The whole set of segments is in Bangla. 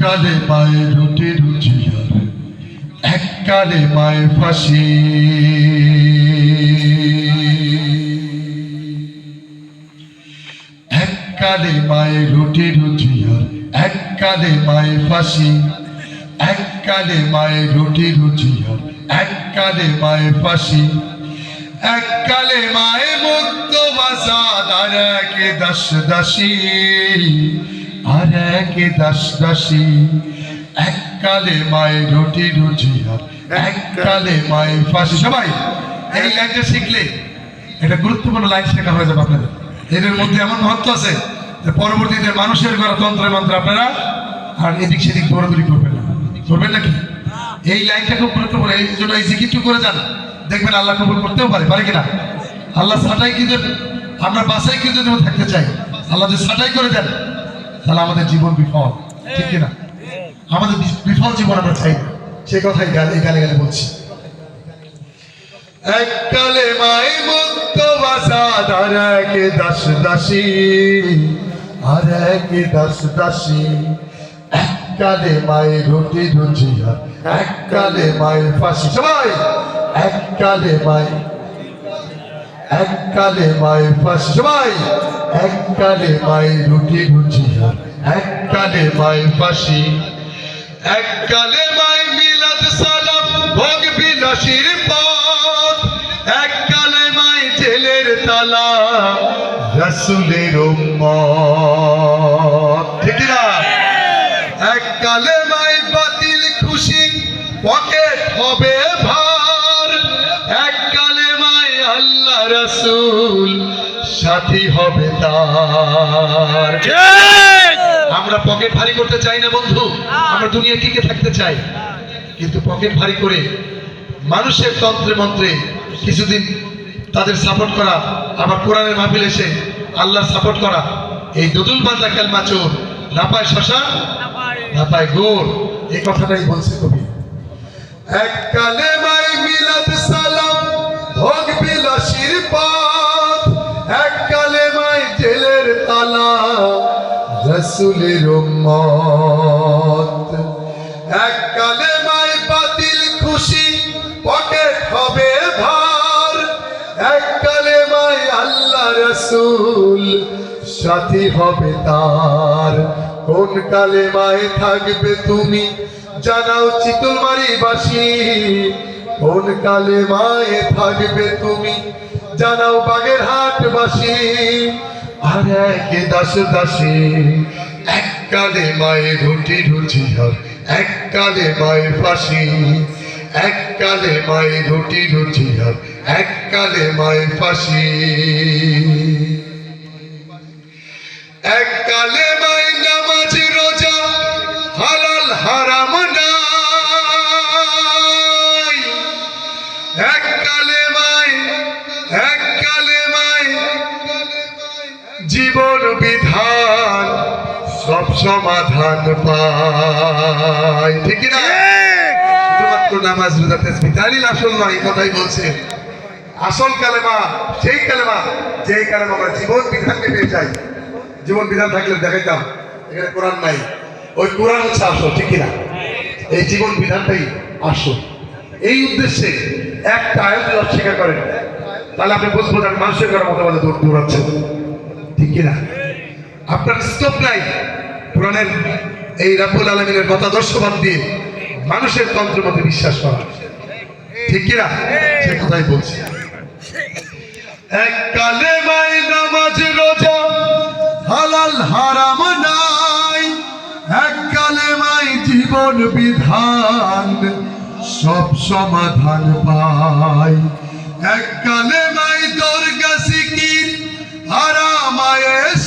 কালে মায়ে রুটি রুচি আর এক কালে মায়ে ফাঁসি। এক কালে মায়ে রুটি রুচি আর এক কালে মায়ে ফাঁসি। এক কালে মায়ে রুটি রুচি আর এক কালে মায়ে ফাঁসি। এক কালে মায়ে মুক্ত আর একে দাস দাসী। আর একে দাস দাসী, এক কালে মায়ে রুটি রুচি আর এক কালে মায়ে ফাঁসি। সবাই, এই লাইনটা শিখলে এটা গুরুত্বপূর্ণ লাইন শেখা হয়ে যাবে আপনাদের। এদের মধ্যে এমন মহত্ব আছে যে পরবর্তীতে মানুষের করা তন্ত্রে মন্ত্র আপনারা আর এদিক সেদিক দৌড়াদৌড়ি করবেন না। করবেন নাকি? এই লাইনটা খুব গুরুত্বপূর্ণ, এই জন্য এই জিকিরটু করে যান। দেখবেন আল্লাহ কবুল করতেও পারে পারে কিনা? আল্লাহ সাটাই কিন্তু আমরা বাসায় কিন্তু থাকতে চাই? আল্লাহ যদি সাটাই করে দেন তাহলে আমাদের জীবন বিফল, ঠিক কিনা? আমাদের বিফল জীবন আমরা চাই না। সে কথাই এই গালে গানে বলছি। এক মাই মুক্ত বাসাদ আর এক দাস দাসী, আর এক দাস দাসী। এক কালে মায়ের রুটি রুচি আর এক কালে মায়ের ফাঁসি। সবাই! এক কালে এক কালে মায়ের ফাঁসি, সবাই! এক কালে মায়ের রুটি আর এক কালে মায়ের ফাঁসি। এক কালে মাই মিলাদ সালাম, ভোগ বিলাসীর পথ। এক কালে মাই জেলের তালা, রসুলের উম্মত। ঠিক না সাথী হবে তার। আমরা পকেট ভারী করতে চাই না বন্ধু। আমরা দুনিয়া টিকে থাকতে চাই। কিন্তু পকেট ভারী করে মানুষের তন্ত্রে মন্ত্রে কিছুদিন তাদের সাপোর্ট করা আবার কোরআনের মাহফিল এসে আল্লাহর সাপোর্ট করা এই দদুল বান্দা খেলমা চোর না পায় শশা না পায় গোর এই কথাটাই বলছে কবি। এক কালে মাই মিলাদ সালাম ভোগ বিলাসীর পথ রসুলের উম্মত। এক কালে মাই বাতিল খুশি, পকেট হবে ভার। এক কালে মাই আল্লাহ রসুল, সাথী হবে তার। কোন কালে মায়ে থাকবে তুমি জানাও চিতলমারি বাসি। কোন কালে মায়ে থাকবে তুমি, জানাও বাগের হাট বাসি। আর এক দাস দাসী? এক কালে মায়ে রুটি রুচি আর এক ফাঁসি। এক কালে মায়ে রুটি রুচি আর এক ফাঁসি। এক কালে মাই নামাজ রোজা, হালাল হারাম নাই। এক কালে সমাধান পায়। ঠিক না শুধুমাত্র নামাজ রোজা তেসবি আসল নয় এই কথাই বলছে। আসল কালেমা সেই কালেমা যেই কালেমা আমরা জীবন বিধানকে পেয়ে যাই জীবন বিধান থাকলে দেখাইতাম এখানে কোরআন নাই। ওই কোরআন হচ্ছে আসল ঠিক কিনা? এই জীবন বিধানটাই আসল। এই উদ্দেশ্যে একটা আয়োজন অস্বীকার করেন। তাহলে আপনি বুঝব যে মানুষের করার মতো বলে দৌড় দৌড়াচ্ছে ঠিক কিনা? আপনার স্টোপ নাই। কোরআনের এই রাবুল আলমিনের মতাদর্শবাদ দিয়ে মানুষের তন্ত্রের মধ্যে বিশ্বাস করা। ঠিক কিনা সে কথাই বলছি। এক কালে মাই নামাজ রোজা, হালাল হারাম নাই। এক কালে মাই জীবন বিধান, সব সমাধান পাই। এক কালে মাই দুর্গা সিকির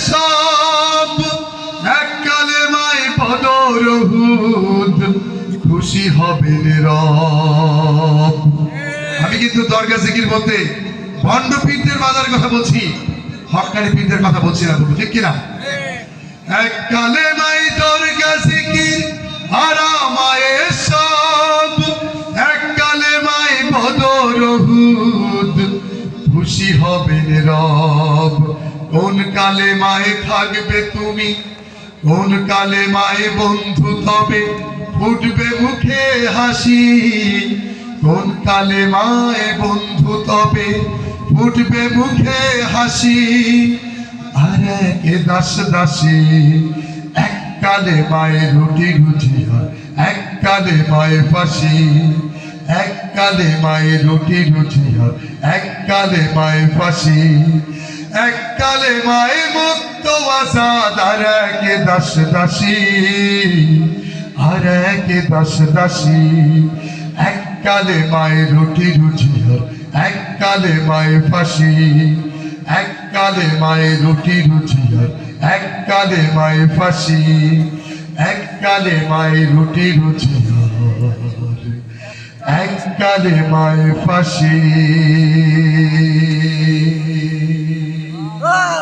সব খুশি রব। আমি কিন্তু দরগা জিকির বলতে ভণ্ড পীরদের বাজার কথা বলছি, হকানি পীরদের কথা বলছি না বলব ঠিক কিনা? এক কালে মাই দরগা জিকির আরামায়ে সব। এক কালে মাই বদর হুদ, খুশি হবেন রব। কোন কালে মায়ে থাকবে তুমি কোন কালে মায়ে বন্ধু তবে ফুটবে মুখে হাসি। কোন কালে মায়ে বন্ধু তবে ফুটবে মুখে হাসি। আর একে দাস দাসী, এক কালে মায়ের রুটি রুটি হয়, এক কালে মায়ের ফাঁসি। এক কালে মায়ের রুটি রুটি হয়, এক কালে মায়ের ফাঁসি। এক কালে মায়ের মুক্ত আর একে দাস দাসী, আর একে দাস দাসী। এক কালে রুটি রুটি হয় এক কালে ফাঁসি। এক কালে রুটি রুটি হয় এক কালে ফাঁসি। এক কালে মায়ের রুটি হয় এক কালে মায়ের ফাঁসি। Oh.